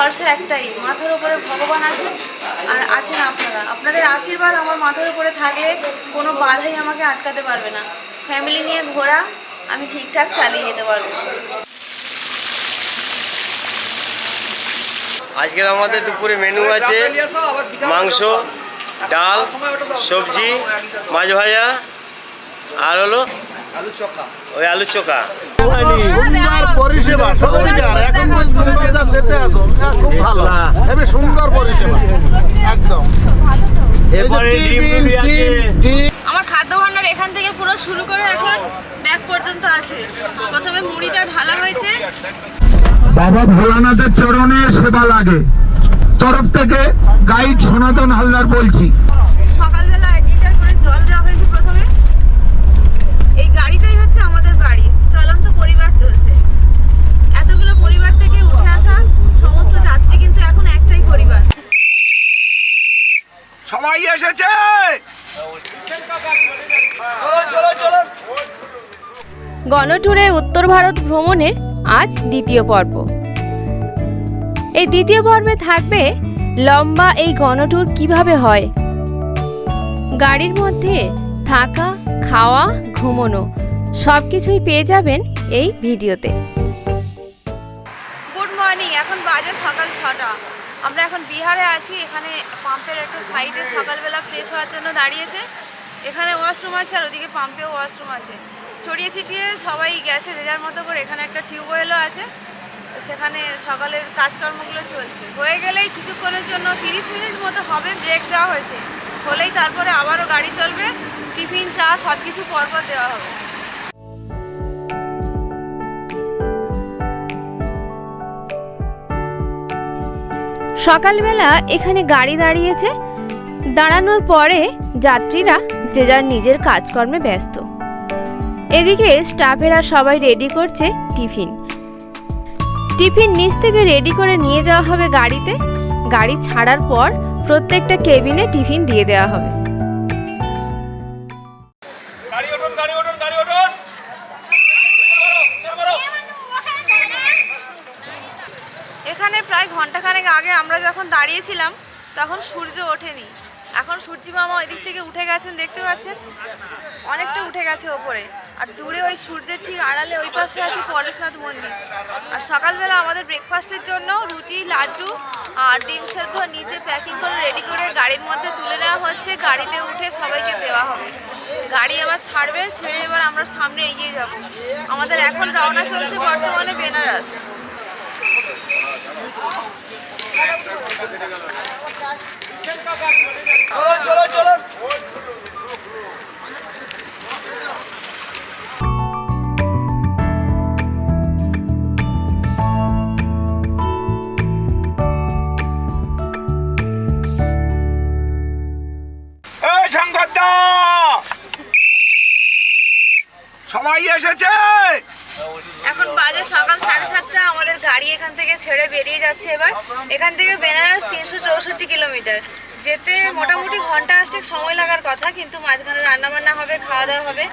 ভরসা একটাই, মাথার উপরে ভগবান আছে আর আছেন আপনারা। আপনাদের আশীর্বাদ আমার মাথার উপরে থাকলে কোনো বাধাই আমাকে আটকাতে পারবে না। ফ্যামিলি নিয়ে ঘোরা, আমি ঠিকঠাক চালিয়ে যেতে পারব। আজকের আমাদের দুপুরে মেনু আছে মাংস, ডাল, সবজি, মাছ ভাজা, আর হলো আলু চক্কা ওই আলুর চোখা সুন্দর পরিষেবা সত্যিকার এখন বাজার দিতে আসো হ্যাঁ, খুব ভালো। হেবি সুন্দর পরিষেবা একদম। আমার খাদ্য ভাণ্ডার এখান থেকে পুরো শুরু করে এখন ব্যাগ পর্যন্ত আছে। প্রথমে মুড়িটা ঢালা হয়েছে। বাবা ভোলানাথের চরণে সেবা লাগে। তরফ থেকে গাইড সনাতন হালদার বলছি সকালবেলা এক লিটার করে জল দেওয়া হয়েছে প্রথমে এই গাড়িটাই হচ্ছে আমাদের বাড়ি চলন্ত পরিবার চলছে এতগুলো পরিবার থেকে উঠে আসা সমস্ত যাত্রী কিন্তু এখন একটাই পরিবার সবাই এসেছে। চলো চলো চলো। গণট্যুরে উত্তর ভারত ভ্রমণের আজ দ্বিতীয় পর্ব। এই দ্বিতীয় পর্বে থাকবে লম্বা এই গণট্যুর কীভাবে হয়। গাড়ির মধ্যে থাকা খাওয়া ঘুমোনো সব কিছুই পেয়ে যাবেন এই ভিডিওতে। গুড মর্নিং এখন বাজে সকাল ছটা। আমরা এখন বিহারে আছি, এখানে পাম্পের একটু সাইডে সকালবেলা ফ্রেশ হওয়ার জন্য দাঁড়িয়েছে। এখানে ওয়াশরুম আছে আর ওদিকে পাম্পেও ওয়াশরুম আছে। ছড়িয়ে ছিটিয়ে সবাই গেছে, যে যার মতো করে এখানে একটা টিউবওয়েলও আছে। সেখানে সকালের কাজকর্মগুলো চলছে। হয়ে গেলেই কিছুক্ষণের জন্য তিরিশ মিনিট মতো হবে ব্রেক দেওয়া হয়েছে। হলেই তারপরে আবারও গাড়ি চলবে, টিফিন, চা সব কিছু পরপর দেওয়া হবে। সকালবেলা এখানে গাড়ি দাঁড়িয়েছে। দাঁড়ানোর পরে যাত্রীরা যে যার নিজের কাজকর্মে ব্যস্ত। এদিকে স্টাফেরা সবাই রেডি করছে টিফিন। টিফিন নিচ থেকে রেডি করে নিয়ে যাওয়া হবে গাড়িতে। গাড়ি ছাড়ার পর প্রত্যেকটা কেবিনে টিফিন দিয়ে দেওয়া হবে। দাঁড়িয়েছিলাম তখন সূর্য ওঠেনি। এখন সূর্যি মামা ওই দিক থেকে উঠে গেছেন, দেখতে পাচ্ছেন? অনেকটা উঠে গেছে ওপরে। আর দূরে ওই সূর্যের ঠিক আড়ালে ওই পাশে আছে পরেশনাথ মন্দির। আর সকালবেলা আমাদের ব্রেকফাস্টের জন্য রুটি, লাড্ডু আর ডিম সেদ্ধ নিচে প্যাকিং করে রেডি করে গাড়ির মধ্যে তুলে নেওয়া হচ্ছে। গাড়িতে উঠে সবাইকে দেওয়া হবে। গাড়ি আবার ছাড়বে, ছেড়ে এবার আমরা সামনে এগিয়ে যাব। আমাদের এখন রওনা চলছে বর্তমানে বেনারস। চলো চলো বেরিয়ে যাচ্ছে এবার। এখান থেকে বেনারস তিনশো চৌষট্টি কিলোমিটার। যেতে মোটামুটি ঘণ্টা আষ্টেক সময় লাগার কথা, কিন্তু মাঝখানে রান্নাবান্না হবে খাওয়া দাওয়া হবে।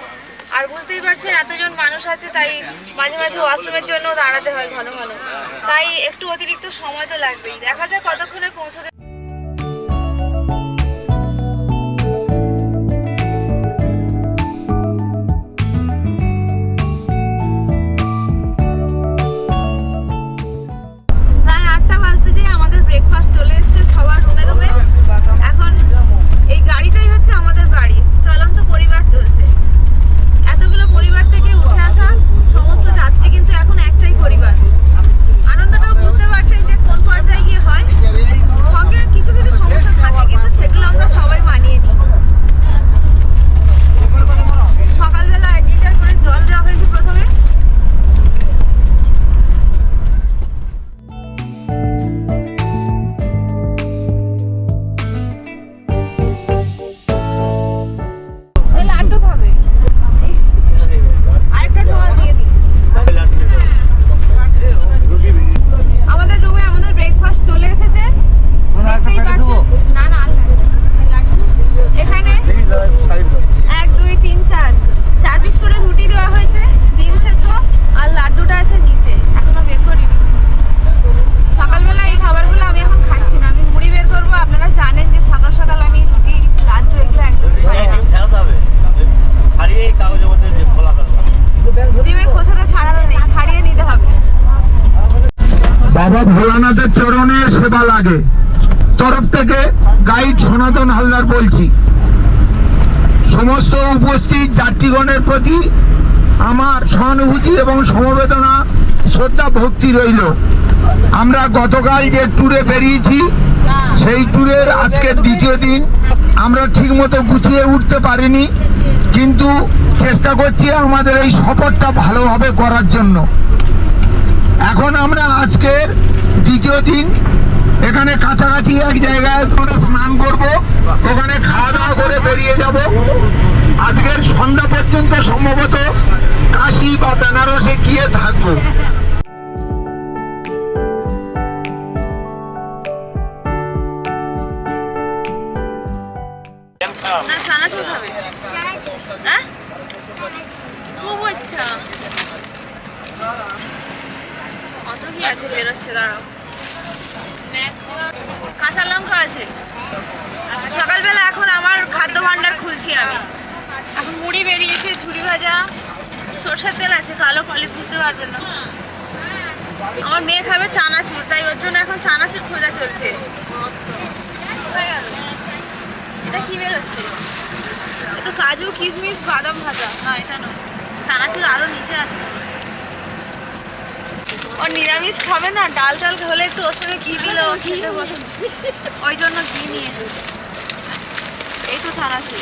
আর বুঝতেই পারছেন, এতজন মানুষ আছে, তাই মাঝে মাঝে ওয়াশরুমের জন্য দাঁড়াতে হয় ঘন ঘন। তাই একটু অতিরিক্ত সময় তো লাগবেই। দেখা যাক কতক্ষণে পৌঁছতে উপস্থিত প্রতি আমার সহানুভূতি এবং সমবেদনা, শ্রদ্ধা, ভক্তি রইল। আমরা গতকাল যে ট্যুরে বেরিয়েছি, সেই ট্যুরের আজকের দ্বিতীয় দিন আমরা ঠিকমতো গুছিয়ে উঠতে পারিনি, কিন্তু চেষ্টা করছি আমাদের এই সফরটা ভালোভাবে করার জন্য। এখন আমরা আজকের দ্বিতীয় দিন, এখানে কাছাকাছি এক জায়গায় স্নান করব, ওখানে খাওয়া দাওয়া করে বেরিয়ে যাব। আজকের সন্ধ্যা পর্যন্ত সম্ভবত কাশি বা বেনারসে গিয়ে থাকব। কত কি বেরোচ্ছে দাঁড়াও লঙ্কা আছে। সকালবেলা এখন আমার খাদ্য ভাণ্ডার খুলছি আমি। এখন মুড়ি বেরিয়েছে, ঝুড়ি ভাজা, সর্ষের তেল আছে, কালো পলি বুঝতে পারবেন না। আমার মেয়ে খাবে চানাচুর, তাই ওর জন্য এখন চানাচুর খোঁজা চলছে। এটা কি বেরোচ্ছে? তো কাজু, কিশমিশ, বাদাম ভাজা। না, এটা নয়। চানাচুর আরও নিচে আছে। ওর নিরামিষ খাবে না? ডাল টাল হলে একটু ওর সঙ্গে ঘি দিলে ও ওই জন্য ঘি নিয়ে এই তো চানাচুর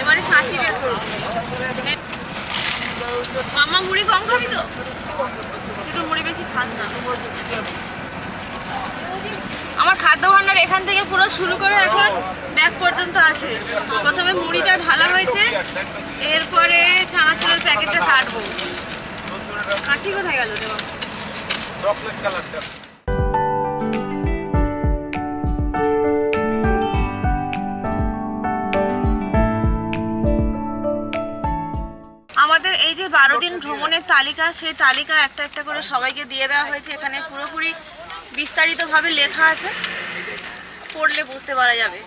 এবারে কাঁচি বের করব মামা মুড়ি কম খাবি তো? তুই তো মুড়ি বেশি খাস না। আমার খাদ্য ভাণ্ডার এখান থেকে পুরো শুরু করে এখন ব্যাগ পর্যন্ত আছে। প্রথমে মুড়িটা ঢালা হয়েছে, এরপরে চানাচুরের প্যাকেটটা কাটবো। কাঁচি কোথায় গেল রে বাবা? ভ্রমণের তালিকা, সেই তালিকা একটা একটা করে সবাইকে দিয়ে দেওয়া হয়েছে। এখানে পুরোপুরি বিস্তারিতভাবে লেখা আছে। পড়লে বুঝতে পারা যাবে।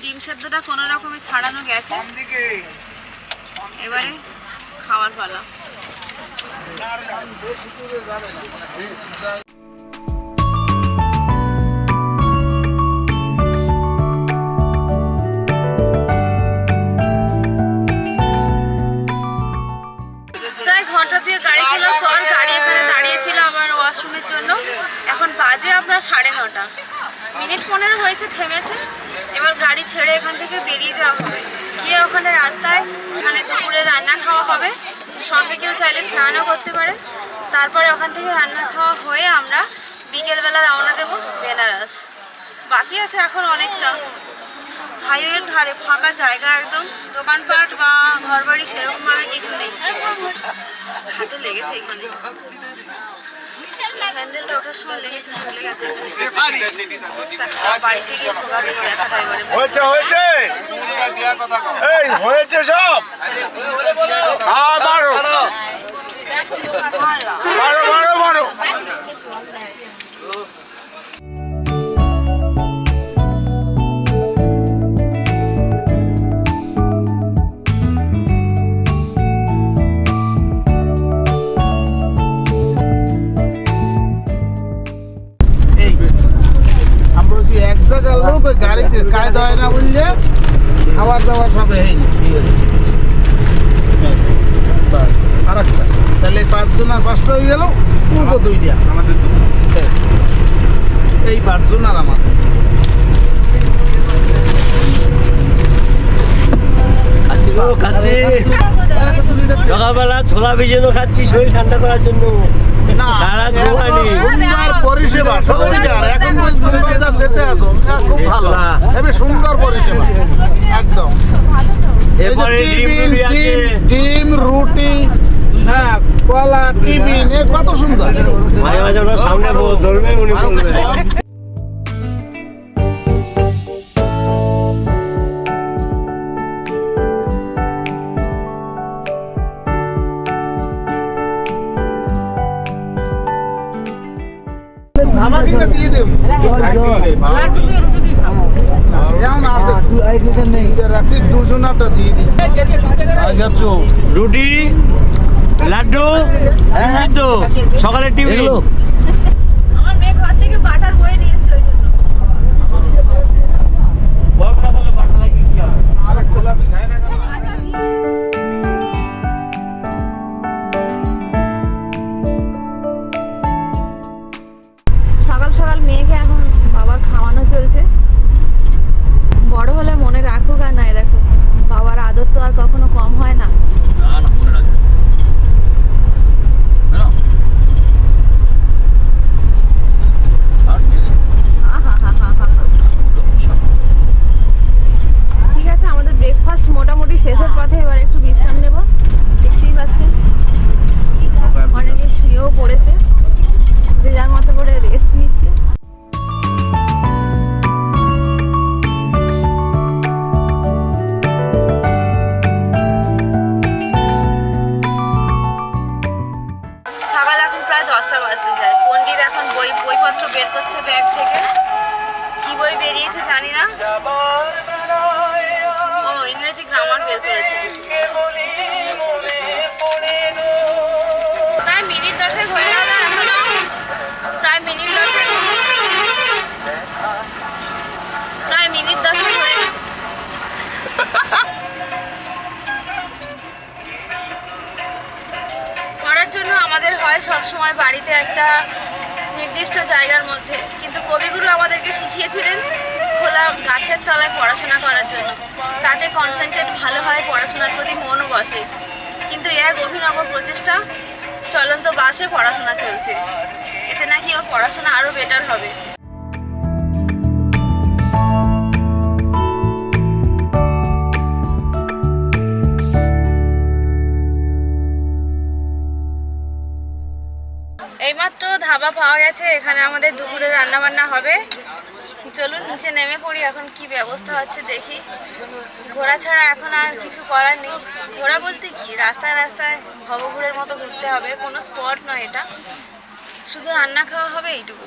ডিম সেদ্ধটা কোনো রকমে ছাড়ানো গেছে। এবারে খাওয়ার পালা। বাজে আপনার সাড়ে নটা। মিনিট পনেরো হয়েছে, থেমেছে। এবার গাড়ি ছেড়ে এখান থেকে বেরিয়ে যাওয়া হবে। গিয়ে ওখানে রাস্তায় ওখানে দুপুরে রান্না খাওয়া হবে। সঙ্গে কেউ চাইলে স্নানও করতে পারে। তারপরে ওখান থেকে রান্না খাওয়া হয়ে আমরা বিকেলবেলা রওনা দেবো বেনারস। বাকি আছে এখন অনেকটা। হাইওয়ের ধারে ফাঁকা জায়গা একদম। দোকানপাট বা ঘরবাড়ি সেরকম ভাবে কিছু নেই। হাতে লেগেছে এখানে। প্যান্ডেলটা ওঠার সময় লেগেছে চলে গেছে। বাড়িতে গিয়ে ভোগাবে ব্যথাটা এবারে হয়েছে হয়েছে। এই হয়েছে সব। হ্যাঁ মারো। মারো মারো মারো। লোক ওই গাড়িতে কায়দা হয় না বললে খাবার দাবার সব হয়নি বাস আর একটা তাহলে পাঁচজন আর পাঁচটা হয়ে গেল উল্টো দুইটা। আমাদের এই পাঁচজন আর আমার। সকালবেলা ছোলা ভিজানো খাচ্ছি শরীর ঠান্ডা করার জন্য। সারা এত সুন্দর পরিষেবা সত্যিকার। এখন বাজার দিতে আসো হ্যাঁ, খুব ভালো। না। সুন্দর পরিষেবা। একদম। এরপরে ডিম রুটি হ্যাঁ কলা টিফিন এ কত সুন্দর। মাঝে মাঝে সামনে ধরবে উনি রুটি লাড্ডু তো সকালে টিভি। আমার মেয়ে ঘর থেকে বাটার আদর তো আর কখনো কম হয় না। আমাদের হয় সব সময় বাড়িতে একটা নির্দিষ্ট জায়গার মধ্যে। কিন্তু কবিগুরু আমাদেরকে শিখিয়েছিলেন খোলা গাছের তলায় পড়াশোনা করার জন্য। তাতে কনসেন্ট্রেট ভালো হয় পড়াশোনার প্রতি মনও বসে। কিন্তু এক অভিনব প্রচেষ্টা, চলন্ত বাসে পড়াশোনা চলছে। এতে নাকি ওর পড়াশোনা আরও বেটার হবে। ধাবা পাওয়া গেছে, এখানে আমাদের দুপুরে রান্না বান্না হবে। চলুন, নিচে নেমে পড়ি, এখন কি ব্যবস্থা হচ্ছে দেখি। ঘোরা ছাড়া এখন আর কিছু করার নেই। ঘোরা বলতে কি? রাস্তায় রাস্তায় ভবঘুরের মতো ঘুরতে হবে, কোনো স্পট নয় এটা। শুধু রান্না খাওয়া হবে এইটুকু।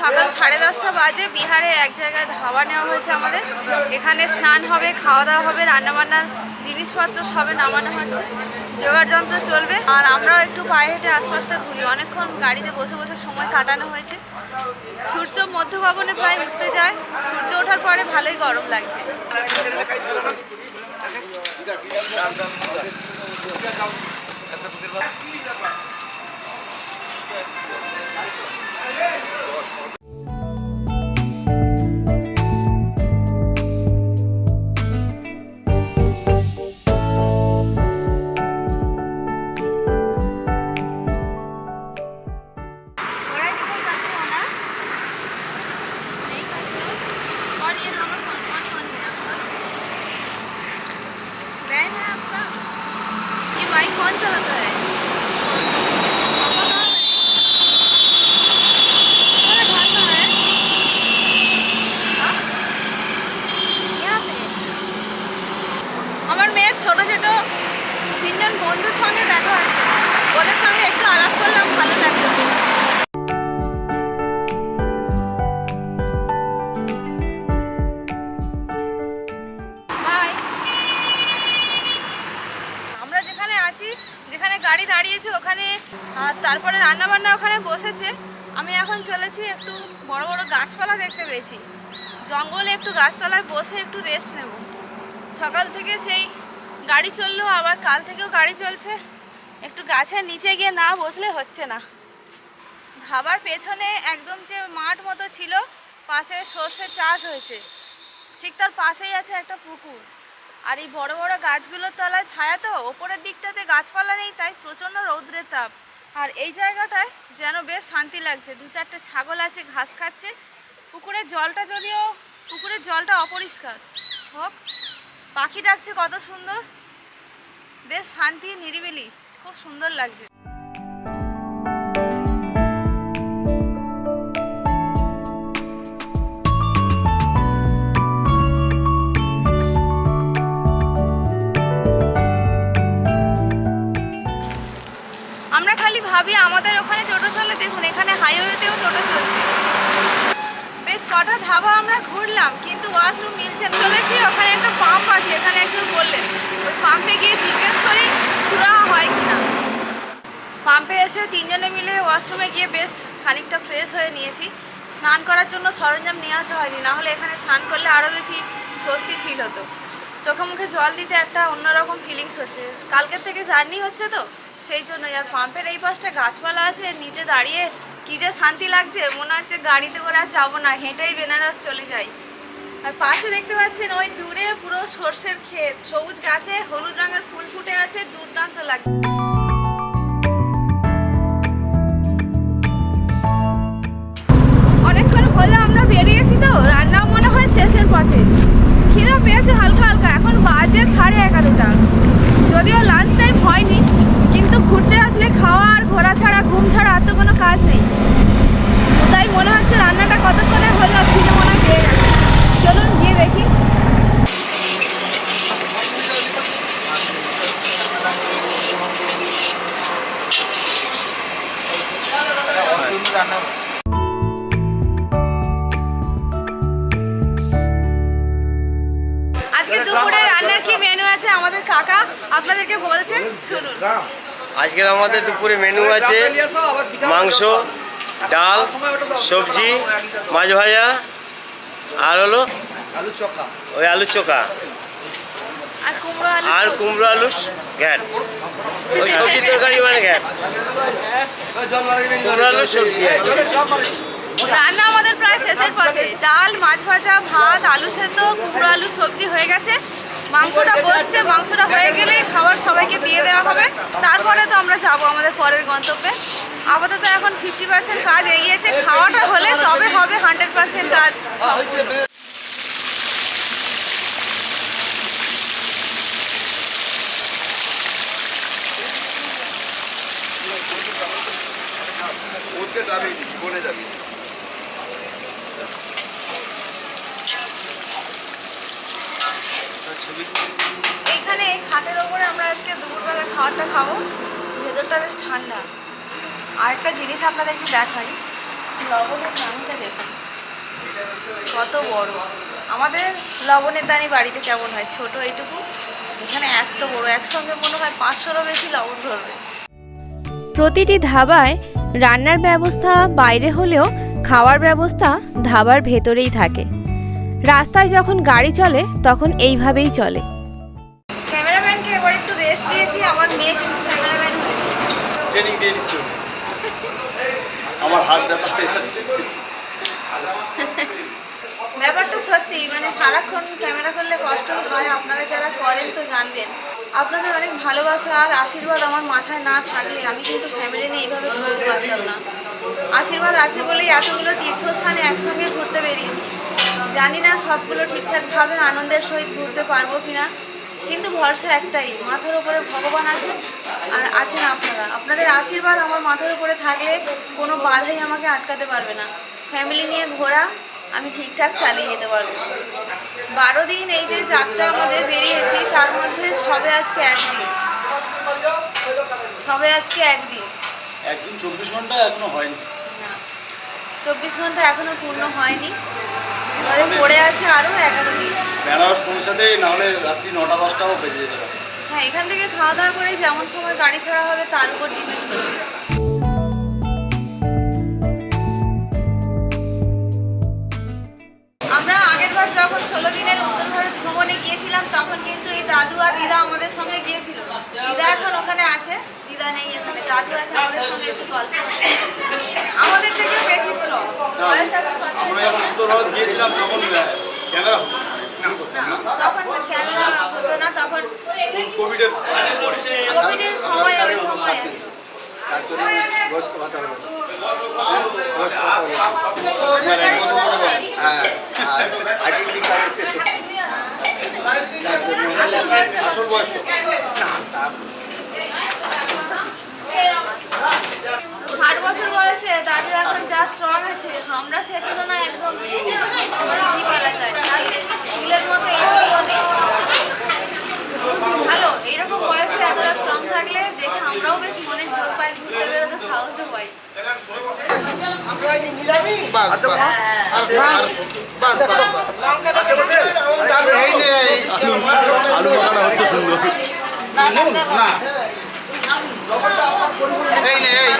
সকাল সাড়ে দশটা বাজে, বিহারে এক জায়গায় ধাওয়া নেওয়া হয়েছে আমাদের। এখানে স্নান হবে, খাওয়া দাওয়া হবে, রান্নাবান্নার জিনিসপত্র সবে নামানো হচ্ছে জোগাড় যন্ত্র চলবে। আর আমরাও একটু পায়ে হেঁটে আশপাশটা ঘুরি। অনেকক্ষণ গাড়িতে বসে বসে সময় কাটানো হয়েছে। সূর্য মধ্যভবনে প্রায় উঠতে যায়। সূর্য ওঠার পরে ভালোই গরম লাগছে। বসেছে, আমি এখন চলেছি একটু বড় বড় গাছপালা দেখতে পেয়েছি। জঙ্গলে একটু গাছতলায় বসে একটু রেস্ট নেব। সকাল থেকে সেই গাড়ি চলল, আবার কাল থেকেও গাড়ি চলছে। একটু গাছের নিচে গিয়ে না বসলে হচ্ছে না। ধাবার পেছনে একদম যে মাঠ মতো ছিল, পাশে সর্ষের চাষ হয়েছে। ঠিক তার পাশেই আছে একটা পুকুর। আর এই বড় বড় গাছগুলোর তলায় ছায়া তো, ওপরের দিকটাতে গাছপালা নেই, তাই প্রচণ্ড রৌদ্রের তাপ। আর এই জায়গাটায় যেন বেশ শান্তি লাগছে। দু চারটে ছাগল আছে, ঘাস খাচ্ছে। পুকুরের জলটা যদিও, পুকুরের জলটা অপরিষ্কার। হোক, পাখি ডাকছে কত সুন্দর। বেশ শান্তি, নিরিবিলি, খুব সুন্দর লাগছে। ভাবি, আমাদের ওখানে টোটো চলে। দেখুন, এখানে হাইওয়েতেও টোটো চলছে। বেশ কটা ধাবা আমরা ঘুরলাম, কিন্তু ওয়াশরুম মিলছে চলেছি, ওখানে একটা পাম্প আছে, এখানে একজন বললেন। ওই পাম্পে গিয়ে জিজ্ঞেস করি সুরাহা হয় কিনা? পাম্পে এসে তিনজনে মিলে ওয়াশরুমে গিয়ে বেশ খানিকটা ফ্রেশ হয়ে নিয়েছি। স্নান করার জন্য সরঞ্জাম নিয়ে আসা হয়নি, না হলে এখানে স্নান করলে আরও বেশি স্বস্তি ফিল হতো। চোখে মুখে জল দিতে একটা অন্যরকম ফিলিংস হচ্ছে। কালকের থেকে জার্নি হচ্ছে তো? সেই জন্য আর পাম্পের এই পাশটা গাছপালা আছে, নিচে দাঁড়িয়ে কী যে শান্তি লাগছে, মনে হচ্ছে গাড়িতে করে আর যাব না, হেঁটেই বেনারস চলে যাই। আর পাশে দেখতে পাচ্ছেন ওই দূরে পুরো সর্ষের ক্ষেত, সবুজ গাছে, হলুদ রঙের ফুল ফুটে আছে, দুর্দান্ত লাগছে। অনেকক্ষণ হলো আমরা বেরিয়েছি তো, রান্নাও মনে হয় শেষের পথে। খিদে পেয়েছে হালকা হালকা, এখন বাজে সাড়ে এগারোটা। যদিও লাঞ্চ টাইম হয়নি কিন্তু ঘুরতে আসলে খাওয়া আর ঘোরা ছাড়া, ঘুম ছাড়া আর তো কোনো কাজ নেই। তাই মনে হচ্ছে রান্নাটা কতক্ষণে হলো ফিরে মনে হয় চলুন গিয়ে দেখি। আজকের আমাদের দুপুরে মেনু আছে মাংস ডাল সবজি মাছ ভাজা আর হলো ওই আলুর চোখা। আর কুমড়ো আলু আর কুমড়ো আলু ঘ্যাট। ওই সবজি তরকারি মানে ঘ্যাট। কুমড়ো আলু সবজি রান্না আমাদের প্রায় শেষের পথে। ডাল মাছ ভাজা ভাত আলু সেদ্ধ কুমড়ো আলু সবজি হয়ে গেছে। মাংসটা বসছে, মাংসটা হয়ে গেলে খাবার সবাইকে দিয়ে দেওয়া হবে। তারপরে তো আমরা যাব আমাদের পরের গন্তব্যে। আপাতত এখন ফিফটি পার্সেন্ট কাজ এগিয়েছে, খাওয়াটা হলে তবে হবে হান্ড্রেড পার্সেন্ট কাজ যাবি বলে যাবি। এইখানে এই খাটের ওপরে আমরা আজকে দুপুরবেলা খাবারটা খাব। ভেতরটা বেশ ঠান্ডা। আরেকটা জিনিস আপনাদেরকে দেখাই। লবণের দানিটা দেখুন। কত বড়। আমাদের লবণের দানি বাড়িতে কেমন হয়? ছোট এইটুকু। এখানে এত বড়। একসঙ্গে মনে হয় পাঁচশোরও বেশি লবণ ধরবে। প্রতিটি ধাবায় রান্নার ব্যবস্থা বাইরে হলেও খাওয়ার ব্যবস্থা ধাবার ভেতরেই থাকে। রাস্তায় যখন গাড়ি চলে, তখন এইভাবেই চলে। ট্রেনিং দিয়ে দিচ্ছি। আমার হাত ব্যথা হয়ে যাচ্ছে। ব্যাপারটা সত্যি মানে সারাক্ষণ ক্যামেরা করলে কষ্ট হয় আপনারা যারা করেন তো জানবেন। আপনাদের অনেক ভালোবাসা আর আশীর্বাদ আমার মাথায় না থাকলে আমি কিন্তু ফ্যামিলি নিয়ে এইভাবে ঘুরতে পারতাম না। আশীর্বাদ আছে বলেই এতগুলো তীর্থস্থানে একসঙ্গে ঘুরতে বেরিয়েছি। জানি না সবগুলো ঠিকঠাকভাবে আনন্দের সহিত ঘুরতে পারব কিনা। কিন্তু ভরসা একটাই মাথার উপরে ভগবান আছেন আর আছেন আপনারা। আপনাদের আশীর্বাদ আমার মাথার উপরে থাকলে কোনো বাধাই আমাকে আটকাতে পারবে না। ফ্যামিলি নিয়ে ঘোরা আমি ঠিকঠাক চালিয়ে যেতে পারব। বারো দিন এই যে যাত্রা আমাদের বেরিয়েছি তার মধ্যে সবে আজকে একদিন। সবে আজকে একদিন। একদিন চব্বিশ ঘণ্টা এখনও হয়নি। না চব্বিশ ঘণ্টা এখনও পূর্ণ হয়নি। এবারে পড়ে আছে আরও এগারো দিন। বেনারস পৌঁছাতে নাহলে রাত্রি নটা দশটাও বেজে যেতে পারে। হ্যাঁ এখান থেকে খাওয়া দাওয়া করে যেমন সময় গাড়ি ছাড়া হবে তার উপর ডিপেন্ড করছে। আমরা আগের বার যখন ষোলো দিনের উত্তর ভারত ভ্রমণে গিয়েছিলাম তখন কিন্তু এই দাদু আর দিদা আমাদের সঙ্গে গিয়েছিল। দিদা এখন ওখানে আছে দিদা নেই এখানে দাদু আছে আমাদের সঙ্গে একটু গল্প আমাদের থেকে বেশি স্ট্রং উত্তর ভারত গিয়েছিলাম তখন তখন ক্যামেরা হতো না তখন কোভিডের কোভিডের সময় ওই সময় আসল বয়স কত? ষাট বছর বয়সে দাদু এখন যা স্ট্রং আছে আমরা সে তুলনায় একদম কি বলা যায় মতো ভালো। এইরকম বয়সে এতটা স্ট্রং থাকলে দেখে আমরাও বেশ মনে জোর পাই ঘুরতে বেরোতে বাস বাস। আর- আর- বাস বাস। বাস। আলু মাখাটা হচ্ছে সুন্দর। নুন, না। এই নে এই।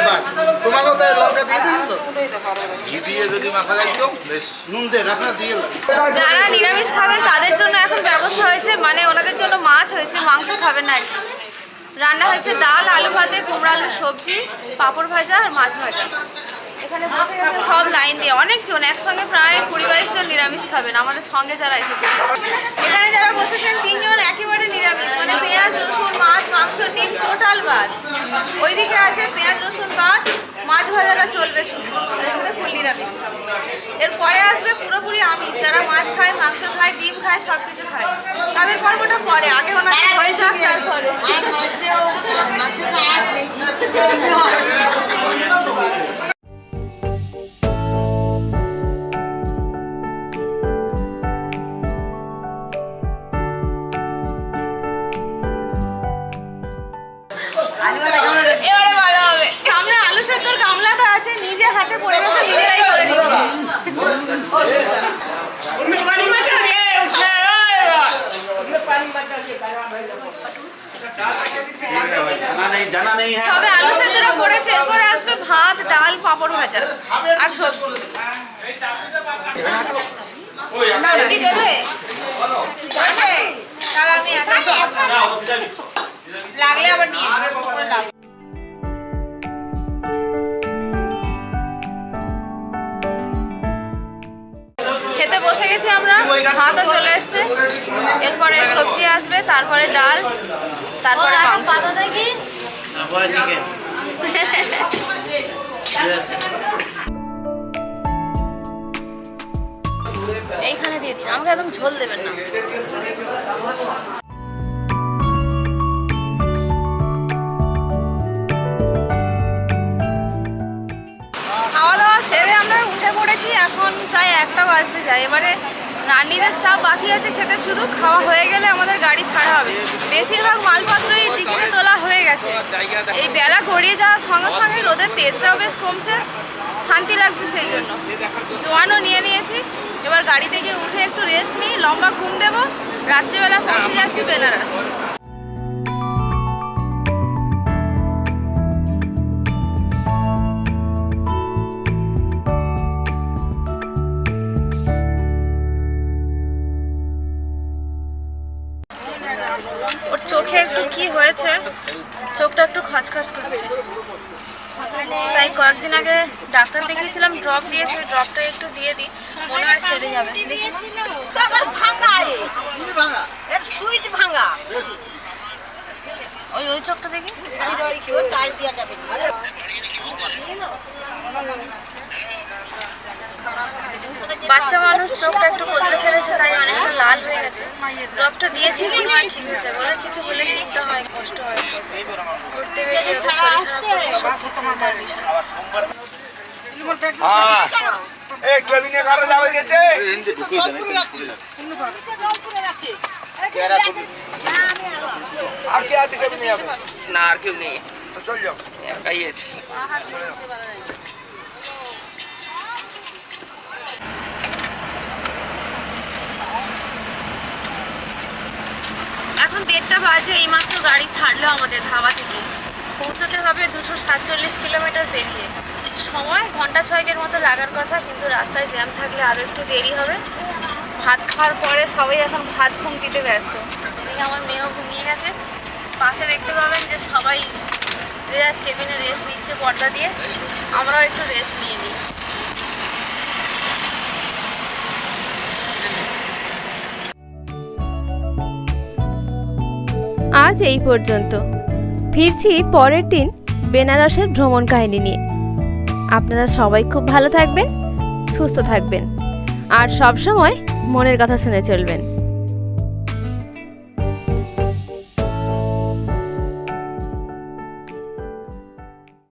বাস। তোমাকেও তো লঙ্কা দিয়ে দিছি তো? ঘি দিয়ে যদি মাখা যাইতো বেশ। নুন দে রাখনা দিয়ে যারা নিরামিষ খাবেন তাদের জন্য এখন ব্যবস্থা হয়েছে মানে ওনাদের জন্য মাছ হয়েছে মাংস খাবেন না রান্না হয়েছে ডাল আলু ভাতে কুমড়া আলু সবজি পাঁপড় ভাজা আর মাছ ভাজা। এখানে সব লাইন দিয়ে অনেকজন একসঙ্গে প্রায় কুড়ি বাইশ জন নিরামিষ খাবেন আমাদের সঙ্গে যারা এসেছে। এখানে যারা বসেছেন তিনজন একেবারে নিরামিষ মানে পেঁয়াজ রসুন মাছ মাংস ডিম টোটাল ভাত। ওইদিকে আছে পেঁয়াজ রসুন ভাত মাছ ভাজাটা চলবে শুধু। ফুল নিরামিষ। এরপরে আসবে পুরোপুরি আমিষ। যারা মাছ খায় মাংস খায় ডিম খায় সব কিছু খায়। তাদের পর্বটা পরে আগে হয়ে যাক তারপরে। জানা নেই হ্যাঁ সবে আলু সেদ্ধটা পড়েছে এরপরে আসবে ভাত ডাল পাঁপড় ভাজা আর সবজি। লাগলে আবার নিয়ে খেতে বসে গেছি আমরা ভাতও চলে এসছে। এরপরে সবজি আসবে তারপরে ডাল তারপরে মাংস। এইখানে দিয়ে দিন আমাকে একদম ঝোল দেবেন না। খাওয়া দাওয়া সেরে আমরা উঠে পড়েছি এখন প্রায় একটা বাজতে যায়। এবারে রান্নিদের স্টাফ বাকি আছে, খেতে শুধু খাওয়া হয়ে গেলে আমাদের গাড়ি ছাড়া হবে। বেশিরভাগ মালপত্রই টিকিটে তোলা হয়ে গেছে। এই বেলা গড়িয়ে যাওয়ার সঙ্গে সঙ্গে রোদের তেজটাও বেশ কমছে, শান্তি লাগছে সেই জন্য। জোয়ানও নিয়ে নিয়েছি। এবার গাড়ি থেকে উঠে একটু রেস্ট নিই, লম্বা ঘুম দেবো। রাত্রিবেলা পৌঁছে যাচ্ছি বেনারস। হয়েছে। চোখটা একটু খচখচ করছে। তাই কয়েকদিন আগে ডাক্তার দেখিয়েছিলাম ড্রপ দিয়েছে ড্রপটা একটু দিয়ে দিই। মনে হয় সেরে যাবে। সুইচ ভাঙা। ওই ওই চোখটা দেখি। চাই দিয়া যাবে বাচ্চা মানুষ চোখটা একটু কচলে ফেলেছে তাই অনেকটা লাল হয়ে গেছে। ড্রপটা দিয়েছি মনে হয় ঠিক হয়ে যাবে কিছু হলে চিন্তা হয় কষ্ট হয়। ঘুরতে শরীর খারাপ করে সত্যি চিন্তার বিষয় এই কেবিনে কাটা যাবে গেছে? আর কে আছে কেবিনে যাবে না আর কেউ নেই। এখন দেড়টা বাজে, এইমাত্র গাড়ি ছাড়লো আমাদের ধাবা থেকে। পৌঁছতে হবে দুশো সাতচল্লিশ কিলোমিটার পেরিয়ে। সময় ঘণ্টা ছয়েকের মতো লাগার কথা, কিন্তু রাস্তায় জ্যাম থাকলে আরও একটু দেরি হবে। ভাত খাওয়ার পরে সবাই এখন ভাত ঘুম দিতে ব্যস্ত। আমার মেয়েও ঘুমিয়ে গেছে। পাশে দেখতে পাবেন যে সবাই কেবিনে রেস্ট নিচ্ছে পর্দা দিয়ে, আমরাও একটু রেস্ট নিয়ে নিই। আজ এই পর্যন্ত। ফিরছি পরের দিন বেনারসের ভ্রমণ কাহিনী নিয়ে। আপনারা সবাই খুব ভালো থাকবেন, সুস্থ থাকবেন, আর সব সময় মনের কথা শুনে চলবেন।